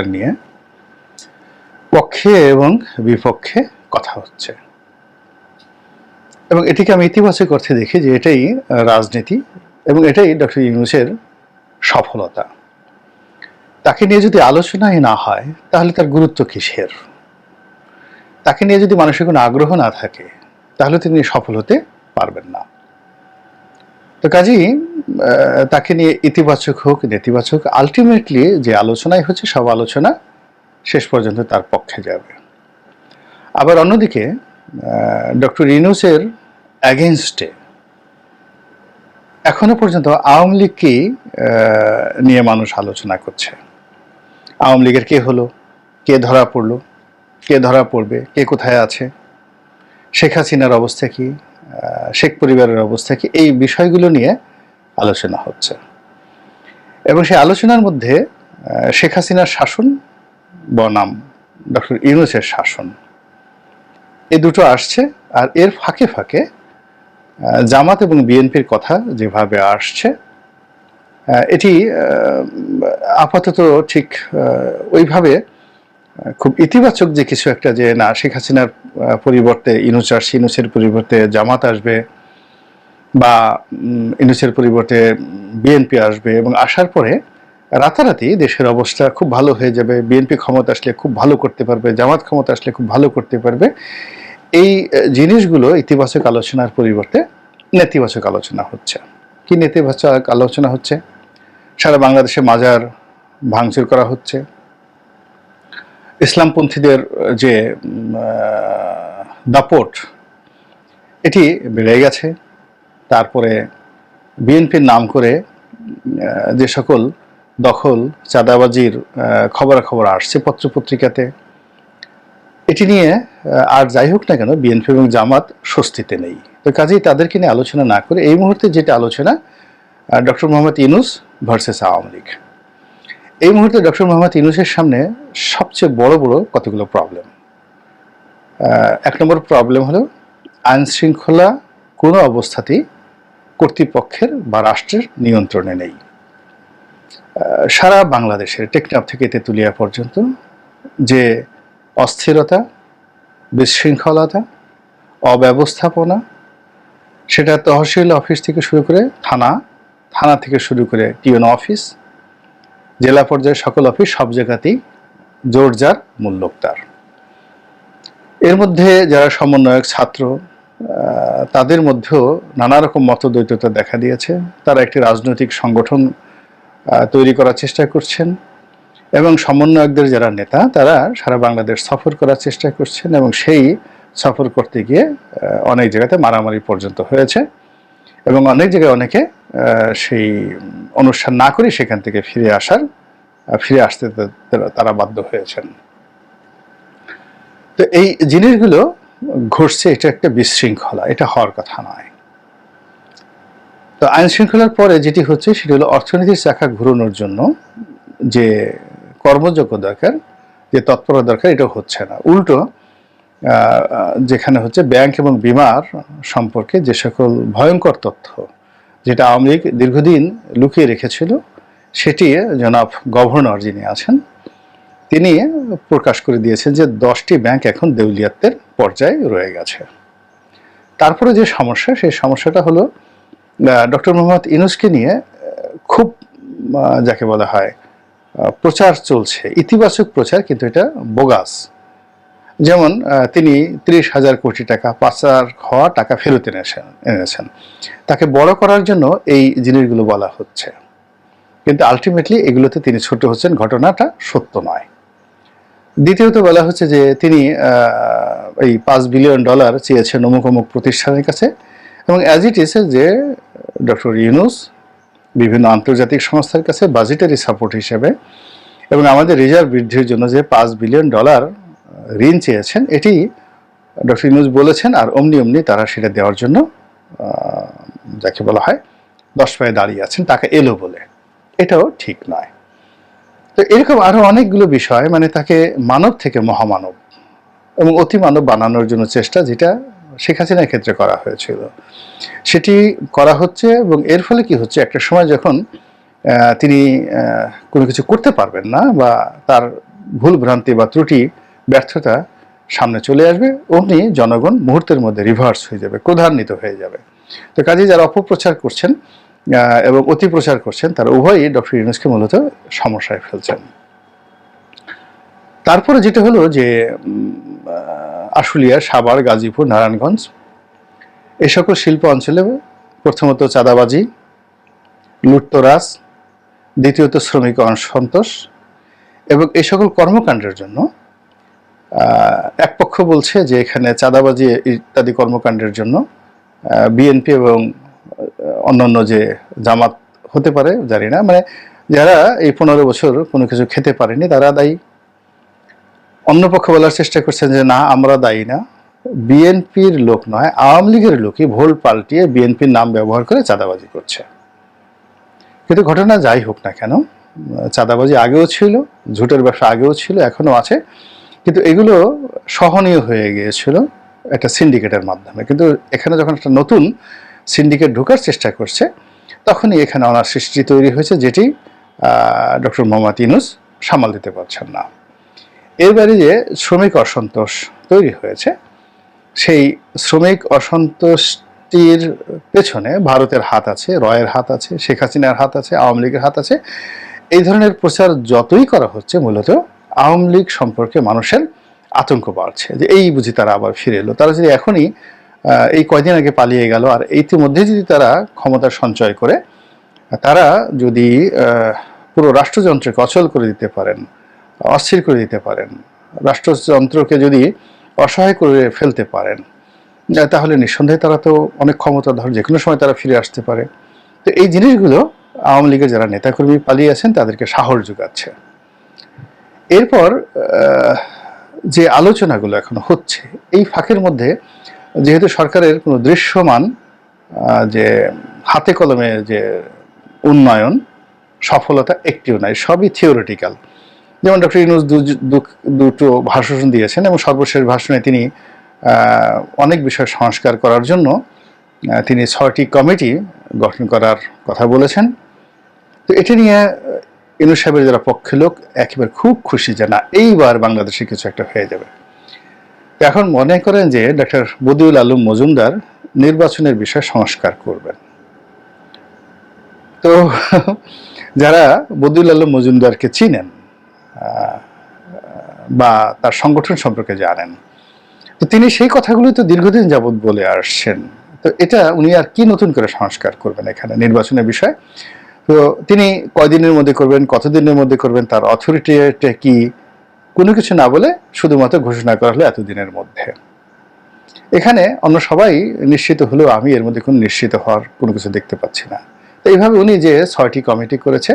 নিয়ে পক্ষে এবং বিপক্ষে কথা হচ্ছে। এবং এটিকে আমি ইতিবাচক অর্থে দেখি যে এটাই রাজনীতি এবং এটাই ডক্টর ইউনুসের সফলতা। তাকে নিয়ে যদি আলোচনাই না হয়, তাহলে তার গুরুত্ব কিসের? তাকে নিয়ে যদি মানুষের কোনো আগ্রহ না থাকে, তাহলে তিনি সফল হতে পারবেন না। তো আহ, তাকে নিয়ে ইতিবাচক হোক নেতিবাচক আলটিমেটলি যে আলোচনাই হচ্ছে সব আলোচনা শেষ পর্যন্ত তার পক্ষে যাবে। আবার অন্যদিকে ডক্টর ইনুসের অ্যাগেনস্টে এখনও পর্যন্ত আওয়ামী লীগকেই নিয়ে মানুষ আলোচনা করছে? আওয়ামী লীগের কে হলো? কে ধরা পড়ল? কে ধরা পড়বে? কে কোথায় আছে? শেখ হাসিনার অবস্থা কি? শেখ পরিবারের অবস্থা কি এই বিষয়গুলো নিয়ে আলোচনা হচ্ছে। এবং সেই আলোচনার মধ্যে শেখ হাসিনার শাসন বনাম, ডক্টর ইউনুসের শাসন এই দুটো আসছে। আর এর ফাঁকে ফাঁকে জামাত এবং বিএনপির কথা যেভাবে আসছে এটি আপাতত ঠিক ওইভাবে খুব ইতিবাচক যে কিছু একটা যে, না, শেখ হাসিনার পরিবর্তে ইনুস আসছে পরিবর্তে জামাত আসবে বা ইনুসের পরিবর্তে বিএনপি আসবে এবং আসার পরে রাতারাতি দেশের অবস্থা খুব ভালো হয়ে যাবে, বিএনপি ক্ষমতা আসলে খুব ভালো করতে পারবে, জামাত ক্ষমতা আসলে খুব ভালো করতে পারবে। এই জিনিসগুলো ইতিবাচক আলোচনার পরিবর্তে নেতিবাচক আলোচনা হচ্ছে। কি নেতিবাচক আলোচনা হচ্ছে? সারা বাংলাদেশে মাজার ভাঙচুর করা হচ্ছে। ইসলামপন্থীদের যে দাপট, এটি বেড়ে গেছে। তারপরে বিএনপির নাম করে যে সকল দখল, চাঁদাবাজির খবরাখবর আসছে পত্রপত্রিকাতে, এটি নিয়ে আর যাই হোক না কেন, বিএনপি এবং জামাত স্বস্তিতে নেই। তো কাজেই তাদেরকে নিয়ে আলোচনা না করে, এই মুহূর্তে যেটা আলোচনা ডক্টর মোহাম্মদ ইনুস ভার্সেস আওয়ামী লীগ। এই মুহূর্তে ডক্টর মোহাম্মদ ইনুসের সামনে সবচেয়ে বড় বড় কতগুলো প্রবলেম এক নম্বর প্রবলেম হলো আইন শৃঙ্খলা কোনো অবস্থাতেই কর্তৃপক্ষের বা রাষ্ট্রের নিয়ন্ত্রণে নেই। সারা বাংলাদেশের টেকনাফ থেকে তেঁতুলিয়া পর্যন্ত যে অস্থিরতা, বিশৃঙ্খলতা, অব্যবস্থাপনা, সেটা তহসিল অফিস থেকে শুরু করে থানা থানা থেকে শুরু করে টিউন অফিস জেলা পর্যায়ে সকল অফিস সব জায়গাতেই জোর জোরজার মূল্যোক্তার। এর মধ্যে যারা সমন্বয়ক, ছাত্র তাদের মধ্যেও নানা রকম মতদ্বৈততা দেখা দিয়েছে। তারা একটি রাজনৈতিক সংগঠন তৈরি করার চেষ্টা করছেন এবং সমন্বয়কদের যারা নেতা, তারা সারা বাংলাদেশ সফর করার চেষ্টা করছেন এবং সেই সফর করতে গিয়ে অনেক জায়গাতে মারামারি পর্যন্ত হয়েছে। এবং অনেক জায়গায় অনেকে সেই অনুষ্ঠান না করে সেখান থেকে ফিরে আসার ফিরে আসতে তারা- বাধ্য হয়েছেন। তো এই জিনিসগুলো ঘটছে, এটা একটা বিশৃঙ্খলা, এটা হওয়ার কথা নয়। তো আইন শৃঙ্খলার পরে যেটি হচ্ছে, সেটি হলো অর্থনীতির চাকা ঘুরানোর জন্য যে কর্মযোগ্য দরকার, যে তৎপরতা দরকার এটা হচ্ছে না। উল্টো যেখানে হচ্ছে ব্যাংক এবং বিমার সম্পর্কে যে সকল ভয়ঙ্কর তথ্য যেটা আওয়ামী লীগ দীর্ঘদিন লুকিয়ে রেখেছিল, সেটি জনাব গভর্নর যিনি আছেন, তিনি প্রকাশ করে দিয়েছেন যে দশটি ব্যাংক এখন দেউলিয়াত্বের পর্যায়ে রয়ে গেছে। তারপরে যে সমস্যা, সেই সমস্যাটা হলো ডক্টর মোহাম্মদ ইনুসকে নিয়ে খুব যাকে বলা হয় প্রচার চলছে, ইতিবাচক প্রচার, কিন্তু এটা বোগাস। যেমন তিনি ত্রিশ হাজার কোটি টাকা পাচার হওয়া টাকা ফেরত এনেছেন এনেছেন। তাকে বড় করার জন্য এই জিনিসগুলো বলা হচ্ছে। কিন্তু আলটিমেটলি এগুলোতে তিনি ছোট হচ্ছেন, ঘটনাটা সত্য নয়। দ্বিতীয়ত বলা হচ্ছে যে তিনি এই পাঁচ বিলিয়ন ডলার চেয়েছেন অমুক অমুক প্রতিষ্ঠানের কাছে এবং অ্যাজ ইট ইস যে ডক্টর ইউনুস বিভিন্ন আন্তর্জাতিক সংস্থার কাছে বাজেটারি সাপোর্ট হিসেবে এবং আমাদের রিজার্ভ বৃদ্ধির জন্য যে পাঁচ বিলিয়ন ডলার ঋণ চেয়েছেন, এটি ডক্টর ইউনুস বলেছেন আর অমনি অমনি তারা সেটা দেওয়ার জন্য যাকে বলা হয় দশ পায়ে দাঁড়িয়ে আছেন টাকা এলো বলে। এটাও ঠিক নয়। তো এরকম আরও অনেকগুলো বিষয় মানে তাকে মানব থেকে মহামানব এবং অতিমানব বানানোর জন্য চেষ্টা যেটা শেখ হাসিনার ক্ষেত্রে করা হয়েছিল। সেটি করা হচ্ছে এবং এর ফলে কি হচ্ছে, একটা সময় যখন তিনি কোনো কিছু করতে পারবেন না বা তার ভুল ভ্রান্তি বা ত্রুটি ব্যর্থতা সামনে চলে আসবে, অমনি জনগণ মুহূর্তের মধ্যে রিভার্স হয়ে যাবে, ক্রোধান্বিত হয়ে যাবে। তো কাজে যারা অপপ্রচার করছেন এবং অতিপ্রচার করছেন, তারা উভয়ই ডক্টর ইউনুসকে মূলত সমস্যায় ফেলছেন। তারপরে যেটা হলো যে আশুলিয়া, সাভার, গাজীপুর, নারায়ণগঞ্জ এই সকল শিল্প অঞ্চলে প্রথমত চাঁদাবাজি, লুটতরাজ, দ্বিতীয়ত শ্রমিক অসন্তোষ, এবং এই সকল কর্মকাণ্ডের জন্য এক পক্ষ বলছে যে এখানে চাঁদাবাজি, ইত্যাদি কর্মকাণ্ডের জন্য বিএনপি এবং অন্যান্য যে জামাত হতে পারে, জানি না মানে যারা এই পনেরো বছর কোনো কিছু খেতে পারেনি, তারা দায়ী। অন্য পক্ষ বলার চেষ্টা করছেন যে, না, আমরা দায়ী না। বিএনপির লোক নয়, আওয়ামী লীগের লোকই ভোল পাল্টিয়ে বিএনপির নাম ব্যবহার করে চাঁদাবাজি করছে। কিন্তু ঘটনা যাই হোক না কেন, চাঁদাবাজি আগেও ছিল, ঝুটের ব্যবসা আগেও ছিল এখনও আছে। কিন্তু এগুলো সহনীয় হয়ে গিয়েছিল একটা সিন্ডিকেটের মাধ্যমে। কিন্তু এখানে যখন একটা নতুন সিন্ডিকেট ঢোকার চেষ্টা করছে, তখনই এখানে অনার সৃষ্টি তৈরি হয়েছে, যেটি ডক্টর মোহাম্মদ ইনুস সামাল দিতে পারছেন না। এর বাইরে যে শ্রমিক অসন্তোষ তৈরি হয়েছে, সেই শ্রমিক অসন্তোষটির পেছনে ভারতের হাত আছে, রয়ের হাত আছে, শেখ হাসিনার হাত আছে, আওয়ামী লীগের হাত আছে। এই ধরনের প্রচার যতই করা হচ্ছে, মূলত আওয়ামী লীগ সম্পর্কে মানুষের আতঙ্ক বাড়ছে। যে এই বুঝি তারা আবার ফিরে এলো। তারা যদি এখনই এই কয়দিন আগে পালিয়ে গেল, আর ইতিমধ্যে যদি তারা ক্ষমতা সঞ্চয় করে, তারা যদি পুরো রাষ্ট্রযন্ত্রকে অচল করে দিতে পারেন, অস্থির করে দিতে পারেন, রাষ্ট্রযন্ত্রকে যদি অসহায় করে ফেলতে পারেন তাহলে নিঃসন্দেহে তারা তো অনেক ক্ষমতাধর যে কোনো সময় তারা ফিরে আসতে পারে। তো এই জিনিসগুলো আওয়ামী লীগের যারা নেতাকর্মী পালিয়ে আছেন, তাদেরকে সাহস যোগাচ্ছে। এরপর যে আলোচনাগুলো এখন হচ্ছে, এই ফাঁকের মধ্যে যেহেতু সরকারের কোনো দৃশ্যমান যে হাতে কলমে যে উন্নয়ন, সফলতা একটিও নাই, সবই থিওরিটিক্যাল যেমন ডক্টর ইউনুস দুটো ভাষণ দিয়েছেন এবং সর্বশেষ ভাষণে তিনি অনেক বিষয় সংস্কার করার জন্য তিনি ছয়টি কমিটি গঠন করার কথা বলেছেন। তো এটি নিয়ে ইউনুস সাহেবের যারা পক্ষে লোক, একেবারে খুব খুশি যে না, এইবার বাংলাদেশে কিছু একটা হয়ে যাবে। এখন মনে করেন যে ডক্টর বদিউল আলম মজুমদার নির্বাচনের বিষয়ে সংস্কার করবেন। তো যারা বদিউল আলম মজুমদারকে চিনেন বা তার সংগঠন সম্পর্কে জানেন, তো তিনি সেই কথাগুলো তো দীর্ঘদিন যাবৎ বলে আসছেন। তো এটা উনি আর কি নতুন করে সংস্কার করবেন এখানে নির্বাচনের বিষয়? তো তিনি কয়দিনের মধ্যে করবেন, কতদিনের মধ্যে করবেন, তার অথরিটিটা কি? কোনো কিছু না বলে শুধুমাত্র ঘোষণা করা হলো এতদিনের মধ্যে। এখানে অন্য সবাই নিশ্চিত হলেও আমি এর মধ্যে কোনো নিশ্চিত হওয়ার কোনো কিছু দেখতে পাচ্ছি না। তো এইভাবে উনি যে ছয়টি কমিটি করেছে,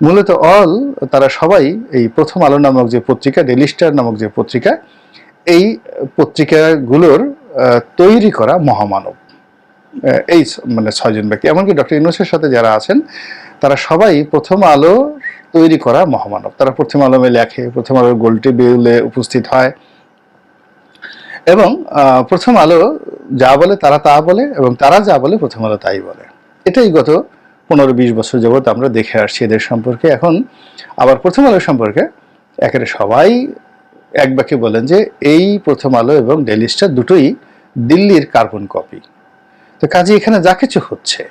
মূলত অল তারা সবাই এই প্রথম আলো নামক যে পত্রিকা ডেলি স্টার নামক যে পত্রিকা, এই পত্রিকাগুলোর তৈরি করা মহামানব। এই মানে ছয়জন ব্যক্তি, এমনকি ডক্টর ইউনুসের সাথে যারা আছেন, তারা সবাই প্রথম আলো তৈরি করা মহামানব। তারা প্রথম আলোমে লেখে, প্রথম আলোর গোল টেবিলে উপস্থিত হয়। এবং প্রথম আলো যা বলে তারা তা বলে, এবং তারা যা বলে প্রথম আলো তাই বলে। এটাই গত পনেরো বিশ বছর যাবৎ আমরা দেখে আসছি এদের সম্পর্কে। এখন আবার প্রথম আলো সম্পর্কে একেবারে সবাই এক বাক্যে বলেন যে, এই প্রথম আলো এবং ডেলি স্টার দুটোই দিল্লির কার্বন কপি। তো কাজে, এখানে যা কিছু হচ্ছে,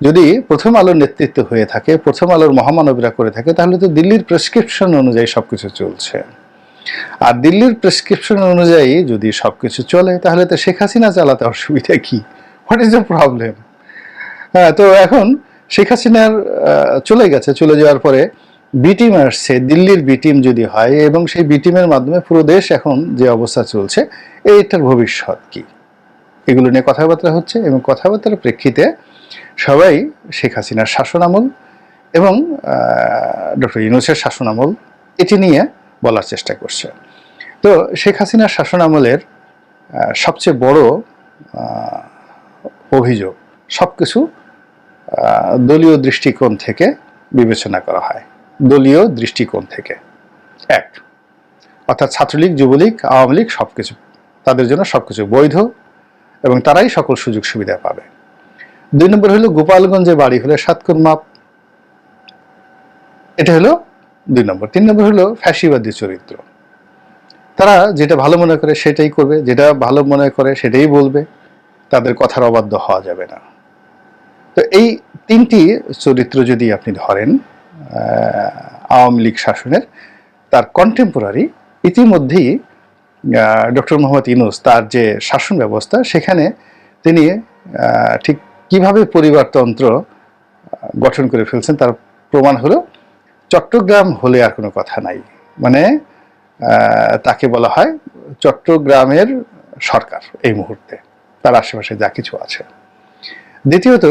যদি প্রথম আলোর নেতৃত্ব হয়ে থাকে, প্রথম আলোর মহামানবীরা করে থাকে, তাহলে তো দিল্লির প্রেসক্রিপশন অনুযায়ী সবকিছু চলছে। আর দিল্লির প্রেসক্রিপশন অনুযায়ী যদি সবকিছু চলে, তাহলে তো শেখ হাসিনা চালাতে অসুবিধা কি? হোয়াট ইজ দ্য প্রবলেম হ্যাঁ তো এখন শেখ হাসিনার চলে গেছে, চলে যাওয়ার পরে বি টিম আসছে, দিল্লির বি টিম যদি হয়, এবং সেই বি টিমের মাধ্যমে পুরো দেশ এখন যে অবস্থা চলছে, এইটার ভবিষ্যৎ কি? এগুলো নিয়ে কথাবার্তা হচ্ছে এবং কথাবার্তার প্রেক্ষিতে সবাই শেখ হাসিনার শাসনামল এবং ডক্টর ইউনুসের শাসনামল এটি নিয়ে বলার চেষ্টা করছে। তো শেখ হাসিনার শাসনামলের সবচেয়ে বড় অভিযোগ সব কিছু দলীয় দৃষ্টিকোণ থেকে বিবেচনা করা হয়। দলীয় দৃষ্টিকোণ থেকে। এক, অর্থাৎ ছাত্রলীগ, যুবলীগ, আওয়ামী লীগ সব কিছু তাদের জন্য সব কিছু বৈধ এবং তারাই সকল সুযোগ সুবিধা পাবে। দুই নম্বর হলো গোপালগঞ্জে বাড়ি হলে সাতক্ষণ মাপ। এটা হলো দুই নম্বর। তিন নম্বর হলো ফ্যাসিবাদী চরিত্র। তারা যেটা ভালো মনে করে সেটাই করবে, যেটা ভালো মনে করে সেটাই বলবে, তাদের কথার অবাধ্য হওয়া যাবে না। তো এই তিনটি চরিত্র যদি আপনি ধরেন আওয়ামী লীগ শাসনের, তার কন্টেম্পোরারি ইতিমধ্যেই ডক্টর মোহাম্মদ ইনুস তার যে শাসন ব্যবস্থা, সেখানে তিনি ঠিক কীভাবে পরিবারতন্ত্র গঠন করে ফেলছেন তার প্রমাণ হলো চট্টগ্রাম হলে আর কোনো কথা নাই। মানে তাকে বলা হয় চট্টগ্রামের সরকার এই মুহূর্তে, তার আশেপাশে যা কিছু আছে। দ্বিতীয়ত,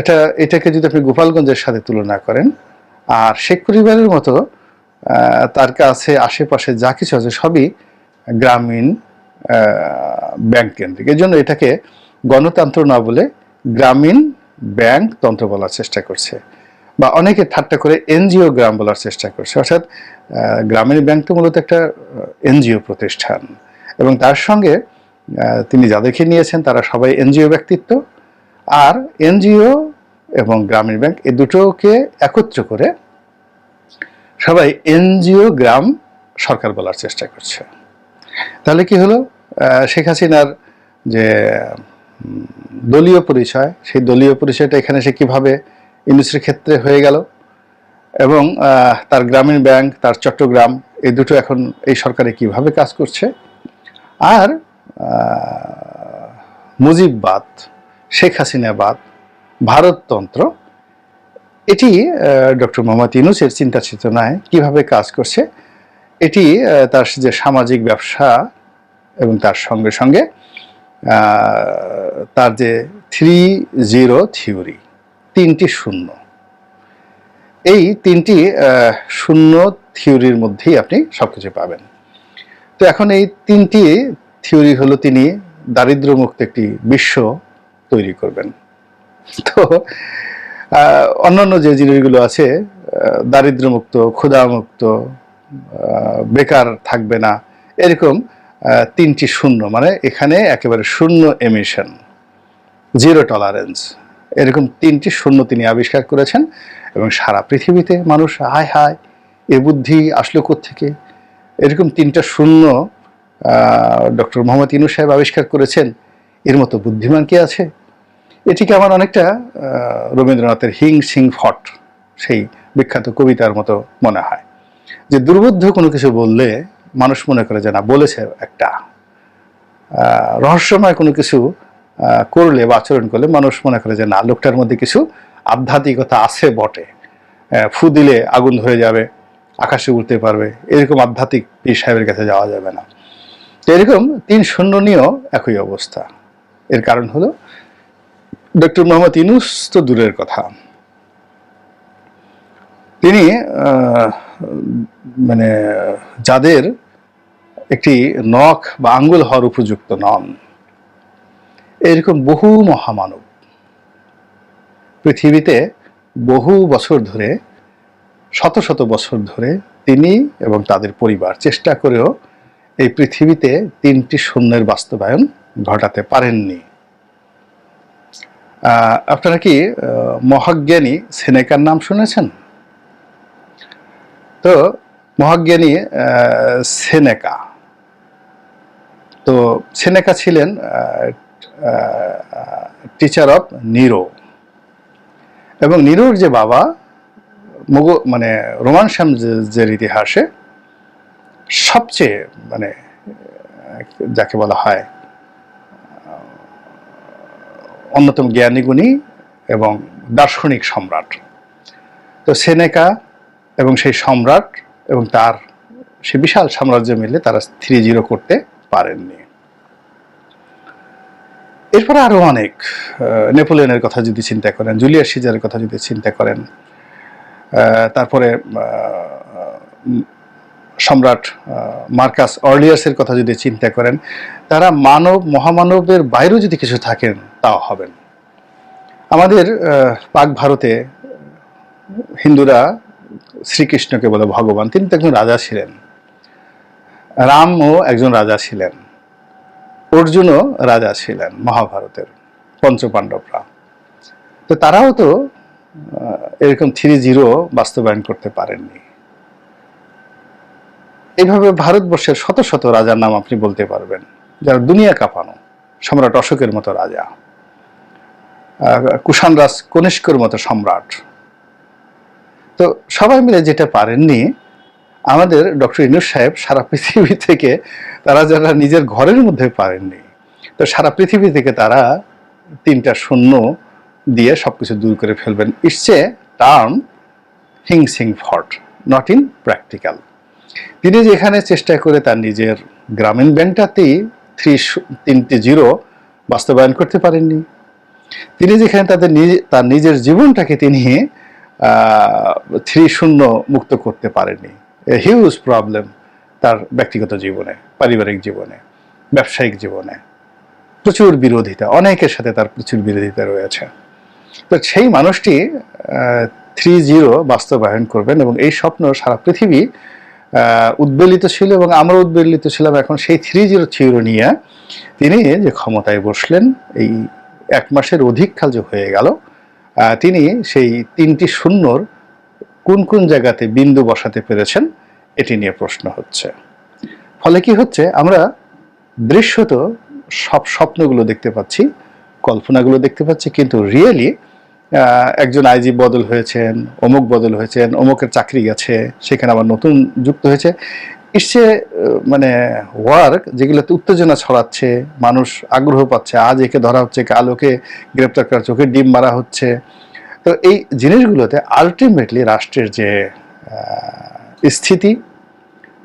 এটা, এটাকে যদি আপনি গোপালগঞ্জের সাথে তুলনা করেন, আর শেখ পরিবারের মতো তার কাছে, আশেপাশে যা কিছু আছে সবই গ্রামীণ ব্যাংক কেন্দ্রিক। এই জন্য এটাকে গণতন্ত্র না বলে গ্রামীণ ব্যাংক তন্ত্র বলার চেষ্টা করছে বা অনেকে ঠাট্টা করে এনজিও গ্রাম বলার চেষ্টা করছে। অর্থাৎ গ্রামীণ ব্যাংক তো মূলত একটা এনজিও প্রতিষ্ঠান এবং তার সঙ্গে তিনি যাদেরকে নিয়েছেন তারা সবাই এনজিও ব্যক্তিত্ব। আর এনজিও এবং গ্রামীণ ব্যাংক এই দুটোকে একত্র করে সবাই এনজিও গ্রাম সরকার বলার চেষ্টা করছে। তাহলে কি হলো? শেখ হাসিনার যে দলীয় পরিচয়, সেই দলীয় পরিচয়টা এখানে সে কীভাবে ইন্ডাস্ট্রির ক্ষেত্রে হয়ে গেল এবং তার গ্রামীণ ব্যাংক, তার চট্টগ্রাম এই দুটো এখন এই সরকারে কীভাবে কাজ করছে? আর মুজিববাদ, শেখ হাসিনাবাদ, ভারততন্ত্র, এটি ডক্টর মোহাম্মদ ইউনুসের চিন্তা চেতনায় কীভাবে কাজ করছে। এটি তার যে সামাজিক ব্যবসা এবং তার সঙ্গে সঙ্গে তার যে থ্রি জিরো থিওরি তিনটি শূন্য। এই তিনটি শূন্য থিওরির মধ্যেই আপনি সব কিছু পাবেন। তো এখন এই তিনটি থিওরি হলো তিনি দারিদ্র্যমুক্ত একটি বিশ্ব তৈরি করবেন। তো অন্যান্য যে জিনিসগুলো আছে আহ, দারিদ্র্যমুক্ত ক্ষুধামুক্ত বেকার থাকবে না। এরকম তিনটি শূন্য মানে এখানে একেবারে শূন্য এমিশন জিরো টলারেন্স এরকম তিনটি শূন্য তিনি আবিষ্কার করেছেন এবং সারা পৃথিবীতে মানুষ, হায় হায়, এ বুদ্ধি আসলো থেকে এরকম তিনটা শূন্য ডক্টর মোহাম্মদ ইনু সাহেব আবিষ্কার করেছেন। এর মতো বুদ্ধিমান কে আছে? এটিকে আমার অনেকটা রবীন্দ্রনাথের হিং সিং ফট, সেই বিখ্যাত কবিতার মতো মনে হয়। যে দুর্বোধ্য কোনো কিছু বললে মানুষ মনে করে যে, না, বলেছে একটা। রহস্যময় কোনো কিছু করলে বা আচরণ করলে মানুষ মনে করে যে, না, লোকটার মধ্যে কিছু আধ্যাত্মিকতা আছে বটে। ফু দিলে আগুন ধরে যাবে, আকাশে উঠতে পারবে, এরকম আধ্যাত্মিক পীর সাহেবের কাছে যাওয়া যাবে না। তো এরকম তিন শূন্য নিয়েও একই অবস্থা। এর কারণ হলো, ডক্টর মোহাম্মদ ইনুস তো দূরের কথা। তিনি মানে যাদের একটি নখ বা আঙ্গুল হওয়ার উপযুক্ত নন। এরকম বহু মহামানব পৃথিবীতে বহু বছর ধরে, শত শত বছর ধরে তিনি এবং তাদের পরিবার চেষ্টা করেও এই পৃথিবীতে তিনটি শূন্যের বাস্তবায়ন ঘটাতে পারেননি। আপনারা কি মহাজ্ঞানী সেনেকার নাম শুনেছেন? তো মহাজ্ঞানী সেনেকা। তো সেনেকা ছিলেন টিচার অফ নিরো এবং নিরোর যে বাবা মুগ মানে রোমান সাম্রাজ্যের ইতিহাসে সবচেয়ে মানে যাকে বলা হয় অন্যতম জ্ঞানীগুণী এবং দার্শনিক সম্রাট। তো সেনেকা এবং সেই সম্রাট এবং তার সে বিশাল সাম্রাজ্য মিলে তারা থ্রি জিরো করতে পারেননি। এরপরে আরও অনেক নেপোলিয়নের কথা যদি চিন্তা করেন, জুলিয়াস সিজারের কথা যদি চিন্তা করেন তারপরে সম্রাট মার্কাস অর্লিয়াসের কথা যদি চিন্তা করেন, তারা মানব মহামানবের বাইরেও যদি কিছু থাকেন, তাও হবেন। আমাদের পাক ভারতে হিন্দুরা শ্রীকৃষ্ণকে বলে ভগবান, তিনি তো একজন রাজা ছিলেন। রামও একজন রাজা ছিলেন। অর্জুনও রাজা ছিলেন মহাভারতের পঞ্চপাণ্ডবরা। তো তারাও তো এরকম থ্রি জিরো বাস্তবায়ন করতে পারেননি। এইভাবে ভারতবর্ষের শত শত রাজার নাম আপনি বলতে পারবেন, যারা দুনিয়া কাঁপানো, সম্রাট অশোকের মতো রাজা কুষাণ রাজ কনিষ্কর মতো সম্রাট তো সবাই মিলে যেটা পারেননি, আমাদের ডক্টর ইনুস সাহেব সারা পৃথিবী থেকে তারা যারা নিজের ঘরের মধ্যে পারেননি, তো সারা পৃথিবী থেকে তারা তিনটা শূন্য দিয়ে সব কিছু দূর করে ফেলবেন। ইটস এ টার্ম হিংসিং ফট নট ইন প্র্যাকটিক্যাল তিনি যেখানে চেষ্টা করে তার নিজের গ্রামীণ ব্যাংকটাতেই থ্রি তিনটি জিরো বাস্তবায়ন করতে পারেননি। তিনি যেখানে তাদের নিজ- তার নিজের জীবনটাকে তিনি থ্রি শূন্য মুক্ত করতে পারেনি। হিউজ প্রবলেম তার ব্যক্তিগত জীবনে, পারিবারিক জীবনে, ব্যবসায়িক জীবনে। প্রচুর বিরোধিতা, অনেকের সাথে তার প্রচুর বিরোধিতা রয়েছে। তো সেই মানুষটি থ্রি জিরো বাস্তবায়ন করবেন এবং এই স্বপ্ন সারা পৃথিবী উদ্বেলিত ছিল এবং আমরা উদ্বেলিত ছিলাম। এখন সেই থ্রি জিরো থিওরি নিয়ে তিনি যে ক্ষমতায় বসলেন, এই এক মাসের অধিক কাল যে হয়ে গেল তিনি সেই তিনটি শূন্যর কোন কোন জায়গাতে বিন্দু বসাতে পেরেছেন এটি নিয়ে প্রশ্ন হচ্ছে। ফলে কি হচ্ছে? আমরা দৃশ্যত সব স্বপ্নগুলো দেখতে পাচ্ছি, কল্পনাগুলো দেখতে পাচ্ছি, কিন্তু রিয়েলি একজন আইজি বদল হয়েছেন, অমুক বদল হয়েছেন, অমুকের চাকরি গেছে, সেখানে আবার নতুন যুক্ত হয়েছে। ইসে মানে ওয়ার্ক যেগুলোতে উত্তেজনা ছড়াচ্ছে, মানুষ আগ্রহ পাচ্ছে, আজ একে ধরা হচ্ছে, কাল ওকে গ্রেপ্তার করা চোখের ডিম মারা হচ্ছে। তো এই জিনিসগুলোতে আলটিমেটলি রাষ্ট্রের যে স্থিতি,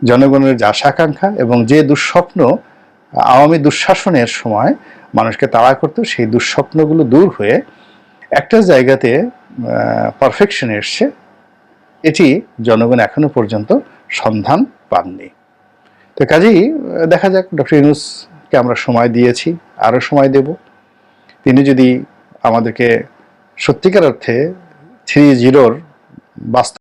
জনগণের যে আশা আকাঙ্ক্ষা এবং যে দুঃস্বপ্ন, আওয়ামী দুঃশাসনের সময় মানুষকে তাড়া করতো, সেই দুঃস্বপ্নগুলো দূর হয়ে একটা জায়গাতে পারফেকশন এসছে। এটি জনগণ এখনও পর্যন্ত সন্ধান পাননি। তো কাজেই দেখা যাক, ডক্টর ইউনুসকে আমরা সময় দিয়েছি, আরও সময় দেব। তিনি যদি আমাদেরকে সত্যিকার অর্থে থ্রি জিরোর বাস্তব